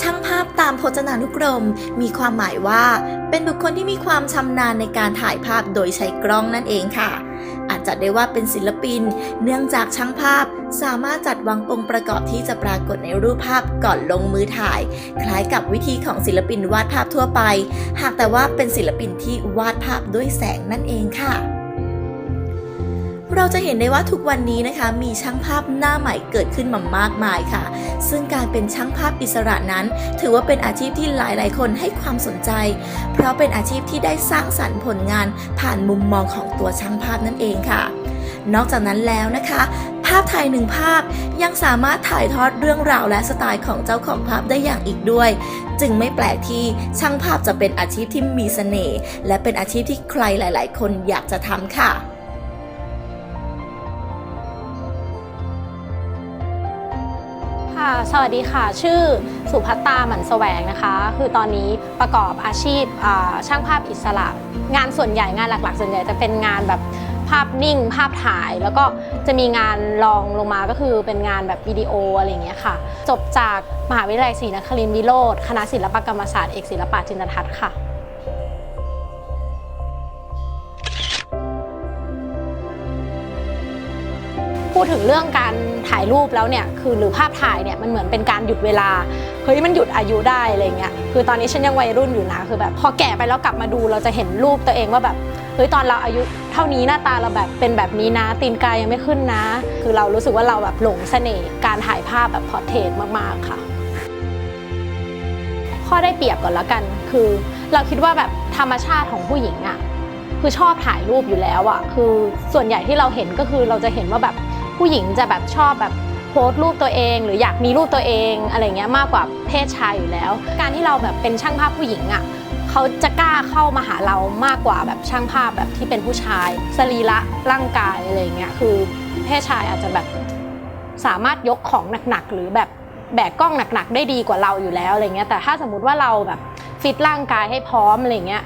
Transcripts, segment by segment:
ช่างภาพตามพจนานุกรม มีความหมายว่า เป็นบุคคลที่มีความชำนาญในการถ่ายภาพโดยใช้กล้องนั่นเองค่ะ อาจจะได้ว่าเป็นศิลปิน เนื่องจากช่างภาพสามารถจัดวางองค์ประกอบที่จะปรากฏในรูปภาพก่อนลงมือถ่าย คล้ายกับวิธีของศิลปินวาดภาพทั่วไป หากแต่ว่าเป็นศิลปินที่วาดภาพด้วยแสงนั่นเองค่ะ เราจะเห็นได้ว่าทุกวันนี้นะคะ มีช่างภาพหน้าใหม่เกิดขึ้นมามากมายค่ะ ซึ่งการเป็นช่างภาพอิสระนั้น ถือว่าเป็นอาชีพที่หลายๆ คนให้ความสนใจ เพราะเป็นอาชีพที่ได้สร้างสรรค์ผลงานผ่านมุมมองของตัวช่างภาพนั่นเองค่ะ นอกจากนั้นแล้วนะคะภาพถ่ายหนึ่งภาพยังสามารถถ่ายทอดเรื่องราวและสไตล์ของเจ้าของภาพได้อย่างอีกด้วย จึงไม่แปลกที่ช่างภาพจะเป็นอาชีพที่มีเสน่ห์และเป็นอาชีพที่ใครหลาย ๆ คนอยากจะทำค่ะ สวัสดีค่ะ ชื่อสุภัตตาหมันแสวงนะคะ คือตอนนี้ประกอบอาชีพช่างภาพอิสระ งานส่วนใหญ่งานหลักๆ ส่วนใหญ่จะเป็นงานแบบภาพนิ่ง ภาพถ่าย แล้วก็จะมีงานรองลงมาก็คือเป็นงานแบบวิดีโออะไรอย่างเงี้ยค่ะ จบจากมหาวิทยาลัยศรีนครินทรวิโรธคณะศิลปกรรมศาสตร์เอกศิลปะจินตทัศน์ค่ะพูดถึงเรื่องการ ถ่ายรูปแล้วเนี่ยคือหรือภาพถ่ายเนี่ยมันเหมือนเป็นการหยุดเวลาเฮ้ยมันหยุดอายุได้อะไรเงี้ยคือตอนนี้ฉันยังวัยรุ่นอยู่นะคือแบบพอแก่ไปแล้วกลับมาดูเราจะเห็นรูปตัวเองว่าแบบเฮ้ยตอนเราอายุเท่านี้หน้าตาเราแบบเป็นแบบนี้นะตีนกายยังไม่ขึ้นนะ คือเรารู้สึกว่าเราแบบหลงเสน่ห์การถ่ายภาพแบบพอร์เทรตมากๆค่ะ ข้อได้เปรียบก่อนละกัน คือ เราคิดว่าแบบธรรมชาติของผู้หญิงอะคือชอบถ่ายรูปอยู่แล้วอะคือส่วนใหญ่ที่เราเห็นก็คือเราจะเห็นว่าแบบ ผู้หญิงจะแบบชอบแบบโพสต์รูปตัวเอง หรืออยากมีรูปตัวเองอะไรเงี้ยมากกว่าเพศชายอยู่แล้ว การที่เราแบบเป็นช่างภาพผู้หญิงอะเขาจะกล้าเข้ามาหาเรามากกว่าแบบช่างภาพแบบที่เป็นผู้ชาย สรีระร่างกายอะไรเงี้ยคือเพศชายอาจจะแบบสามารถยกของหนักๆหรือแบบแบกกล้องหนักๆ ได้ดีกว่าเราอยู่แล้วอะไรเงี้ยแต่ถ้าสมมติว่าเราแบบฟิตร่างกายให้พร้อมอะไรเงี้ย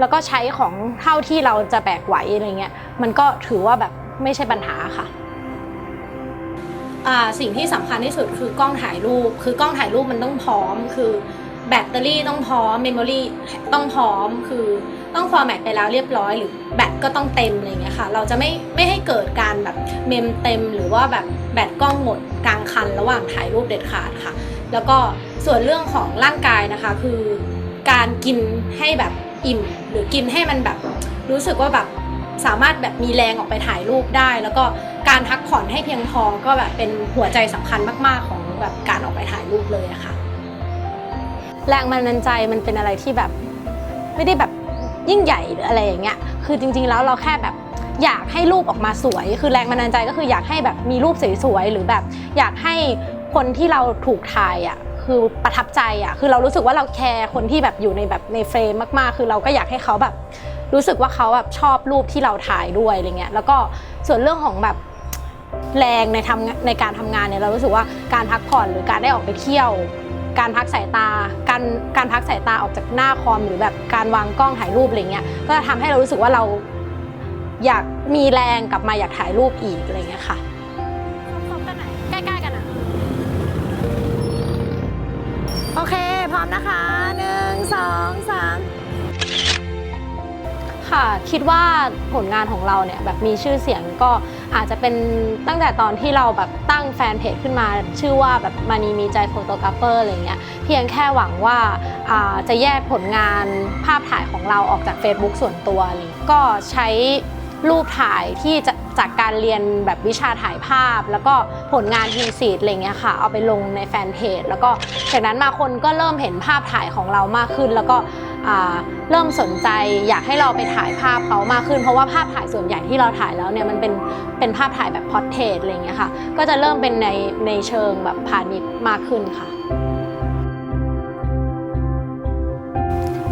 แล้วก็ใช้ของเท่าที่เราจะแบกไหวอะไรเงี้ยมันก็ถือว่าแบบไม่ใช่ปัญหาค่ะ สิ่งที่สำคัญที่สุดคือกล้องถ่ายรูป คือกล้องถ่ายรูปมันต้องพร้อม คือแบตเตอรี่ต้องพร้อมเมมโมรี่ต้องพร้อม คือต้องฟอร์แมตไปแล้วเรียบร้อยหรือแบตก็ต้องเต็มอะไรเงี้ยค่ะ เราจะไม่ไม่ให้เกิดการแบบเมมเต็มหรือว่าแบบแบตกล้องหมดกลางคันระหว่างถ่ายรูปเด็ดขาดค่ะ แล้วก็ส่วนเรื่องของร่างกายนะคะ คือการกินให้แบบอิ่ม หรือกินให้มันแบบรู้สึกว่าแบบสามารถแบบมีแรงออกไปถ่ายรูปได้แล้วก็ การพักผ่อนให้เพียงพอก็แบบเป็นหัวใจสำคัญมาก ๆ ของแบบการออกไปถ่ายรูปเลยอะค่ะแรงบันดาลใจมันเป็นอะไรที่แบบไม่ได้แบบยิ่งใหญ่หรืออะไรอย่างเงี้ย คือจริง ๆ แล้วเราแค่แบบอยากให้รูปออกมาสวย คือแรงบันดาลใจก็คืออยากให้แบบมีรูปสวยๆ หรือแบบอยากให้คนที่เราถูกถ่ายอะคือประทับใจอะ คือเรารู้สึกว่าเราแคร์คนที่แบบอยู่ในแบบในเฟรมมากๆ คือเราก็อยากให้เขาแบบ รู้สึกว่าเขาแบบชอบรูปที่เราถ่ายด้วยอะไรเงี้ย แล้วก็ส่วนเรื่องของแบบ แรงในทำในการทำงานเนี่ยเรารู้สึกว่าการพักผ่อนหรือการได้ออกไปเที่ยว การพักสายตา การการพักสายตาออกจากหน้าคอมหรือแบบการวางกล้องถ่ายรูปอะไรเงี้ยก็จะทำให้เรารู้สึกว่าเราอยากมีแรงกลับมาอยากถ่ายรูปอีกอะไรเงี้ยค่ะซ้อมกันไหนใกล้ๆกันอะโอเค พร้อมนะคะหนึ่งสองสามค่ะคิดว่าผลงานของเราเนี่ยแบบมีชื่อเสียงก็ อาจจะเป็นตั้งแต่ตอนที่เราแบบตั้งแฟนเพจขึ้นมา ชื่อว่าแบบมานีมีใจโฟโตกราฟเฟอร์อะไรเงี้ยเพียงแค่หวังว่าาจะแยกผลงานภาพถ่ายของเราออกจาก Facebook ส่วนตัวอะไรเงี้ยก็ใช้รูปถ่ายที่จะจากการเรียนแบบวิชาถ่ายภาพ แล้วก็ผลงานทีซีดอะไรเงี้ยค่ะ เอาไปลงในแฟนเพจแล้วก็จากนั้นมาคนก็เริ่มเห็นภาพถ่ายของเรามากขึ้น แล้วก็ เริ่มสนใจอยากให้เราไปถ่ายภาพเขามากขึ้น เพราะว่าภาพถ่ายส่วนใหญ่ที่เราถ่ายแล้วเนี่ยมันเป็นเป็นภาพถ่ายแบบพอร์เทรตอะไรเงี้ยค่ะก็จะเริ่มเป็นในในเชิงแบบพาณิชย์มากขึ้นค่ะ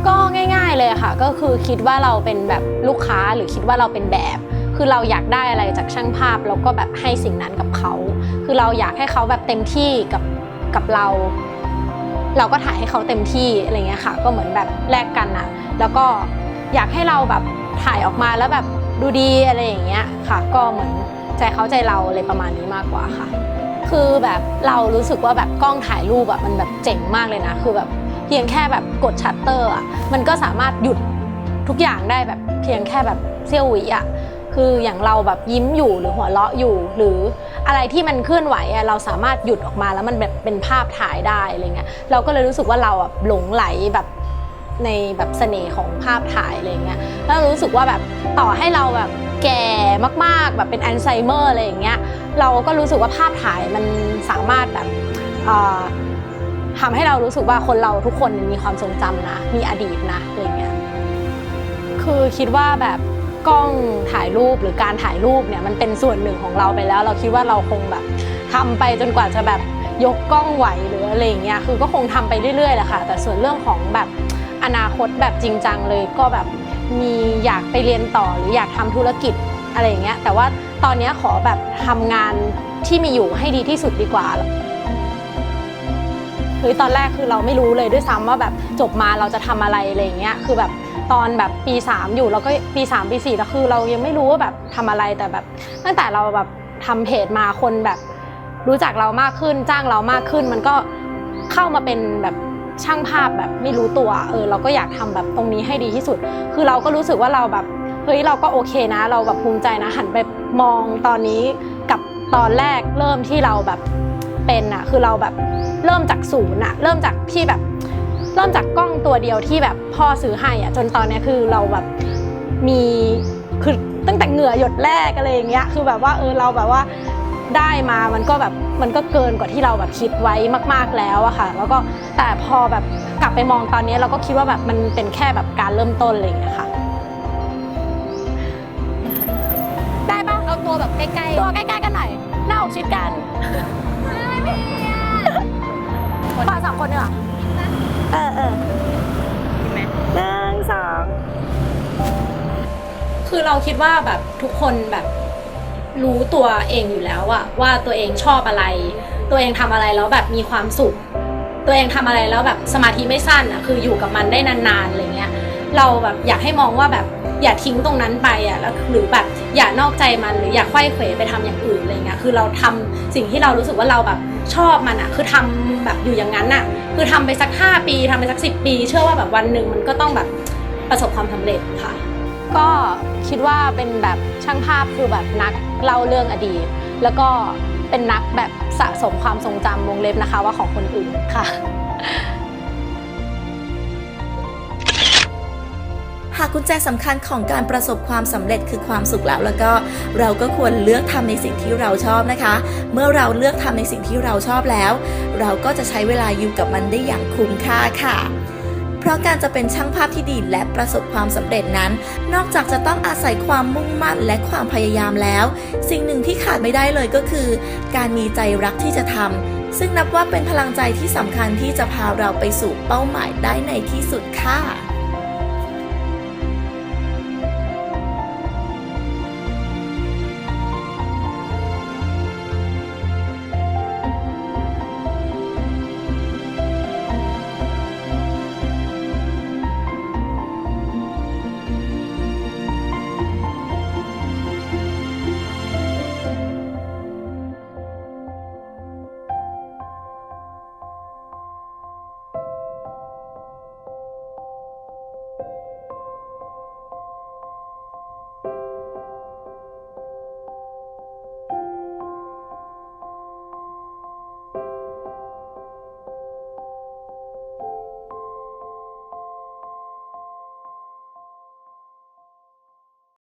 ก็ง่ายๆเลยค่ะก็คือคิดว่าเราเป็นแบบลูกค้าหรือคิดว่าเราเป็นแบบคือเราอยากได้อะไรจากช่างภาพเราก็แบบให้สิ่งนั้นกับเขา คือเราอยากให้เขาแบบเต็มที่กับกับเรา เราก็ถ่ายให้เขาเต็มที่อะไรเงี้ยค่ะ ก็เหมือนแบบแลกกันอะแล้วก็อยากให้เราแบบถ่ายออกมาแล้วแบบดูดีอะไรอย่างเงี้ยค่ะ ก็เหมือนใจเขาใจเราอะไรประมาณนี้มากกว่าค่ะ คือแบบเรารู้สึกว่าแบบกล้องถ่ายรูปอะมันแบบเจ๋งมากเลยนะ คือแบบเพียงแค่แบบกดชัตเตอร์อะมันก็สามารถหยุดทุกอย่างได้แบบเพียงแค่แบบเสี้ยววิอะ คืออย่างเราแบบยิ้มอยู่หรือหัวเราะอยู่ หรืออะไรที่มันเคลื่อนไหวอะเราสามารถหยุดออกมาแล้วมันแบบเป็นภาพถ่ายได้อะไรเงี้ยเราก็เลยรู้สึกว่าเราอะหลงไหลแบบในแบบเสน่ห์ของภาพถ่ายอะไรเงี้ยแล้วรู้สึกว่าแบบต่อให้เราแบบแก่มากๆ แบบเป็นอัลไซเมอร์อะไรอย่างเงี้ยเราก็รู้สึกว่าภาพถ่ายมันสามารถแบบทำให้เรารู้สึกว่าคนเราทุกคนมีความทรงจำนะ มีอดีตนะอะไรเงี้ยคือคิดว่าแบบ กล้องถ่ายรูปหรือการถ่ายรูปเนี่ยมันเป็นส่วนหนึ่งของเราไปแล้ว เราคิดว่าเราคงแบบทำไปจนกว่าจะแบบยกกล้องไหวหรืออะไรอย่างเงี้ยคือก็คงทำไปเรื่อยๆแหละค่ะ แต่ส่วนเรื่องของแบบอนาคตแบบจริงจังเลยก็แบบมีอยากไปเรียนต่อหรืออยากทำธุรกิจอะไรอย่างเงี้ยแต่ว่าตอนนี้ขอแบบทำงานที่มีอยู่ให้ดีที่สุดดีกว่าเฮ้ยตอนแรกคือเราไม่รู้เลยด้วยซ้ำว่าแบบจบมาเราจะทำอะไรอะไรอย่างเงี้ยคือแบบ ตอนแบบปี 3 อยู่เราก็ปี3ปี4แล้วคือ เรายังไม่รู้ว่าแบบทำอะไรแต่แบบ ตั้งแต่เราแบบทำเพจมาคนแบบ รู้จักเรามากขึ้นจ้างเรามากขึ้น มันก็เข้ามาเป็นแบบช่างภาพแบบไม่รู้ตัวเออเราก็อยากทำแบบตรงนี้ให้ดีที่สุด คือเราก็รู้สึกว่าเราแบบเฮ้ยเราก็โอเคนะ เราแบบภูมิใจนะหันไปมองตอนนี้กับตอนแรกเริ่มที่เราแบบเป็นอะคือเราแบบเริ่มจากศูนย์อะเริ่มจากที่แบบ เริ่มจากกล้องตัวเดียวที่แบบพ่อซื้อให้อะจนตอนเนี้ยคือเราแบบมีคือตั้งแต่เหงื่อหยดแรกอะไรอย่างเงี้ยคือแบบว่าเออเราแบบว่าได้มามันก็แบบมันก็เกินกว่าที่เราแบบคิดไว้มาก ๆแล้วอะค่ะ แล้วก็แต่พอแบบกลับไปมองตอนนี้เราก็คิดว่าแบบมันเป็นแค่แบบการเริ่มต้นอะไรอย่างเงี้ยค่ะได้ปะเอาตัวแบบใกล้ๆตัวใกล้ๆกันหน่อยหน้าอกชิดกันปาสามคนเนี่ยเหรอ เออเออเห็นไหมหนึ่งสองคือเราคิดว่าแบบทุกคนแบบรู้ตัวเองอยู่แล้วอะว่าตัวเองชอบอะไร ตัวเองทำอะไรแล้วแบบมีความสุข ตัวเองทำอะไรแล้วแบบสมาธิไม่สั้นอะคืออยู่กับมันได้นานๆอะไรเงี้ย เราแบบอยากให้มองว่าแบบ อย่าทิ้งตรงนั้นไปอะแล้วหรือแบบอย่านอกใจมันหรืออย่าไขว้เขวไปทำอย่างอื่นอะไรเงี้ยคือเราทำสิ่งที่เรารู้สึกว่าเราแบบชอบมันอะคือทำแบบอยู่อย่างนั้นอะคือทำไปสัก 5 ปีทำไปสัก 10 ปี เชื่อว่าแบบวันหนึ่งมันก็ต้องแบบประสบความสำเร็จค่ะ ก็คิดว่าเป็นแบบช่างภาพคือแบบนักเล่าเรื่องอดีต แล้วก็เป็นนักแบบสะสมความทรงจำวงเล็บนะคะว่าของคนอื่นค่ะ หากกุญแจสำคัญของการประสบความสำเร็จคือความสุขแล้วแล้วก็เราก็ควรเลือกทำในสิ่งที่เราชอบนะคะ เมื่อเราเลือกทำในสิ่งที่เราชอบแล้ว เราก็จะใช้เวลาอยู่กับมันได้อย่างคุ้มค่าค่ะเพราะการจะเป็นช่างภาพที่ดีและประสบความสำเร็จนั้น นอกจากจะต้องอาศัยความมุ่งมั่นและความพยายามแล้ว สิ่งหนึ่งที่ขาดไม่ได้เลยก็คือ การมีใจรักที่จะทำซึ่งนับว่าเป็นพลังใจที่สำคัญที่จะพาเราไปสู่เป้าหมายได้ในที่สุดค่ะ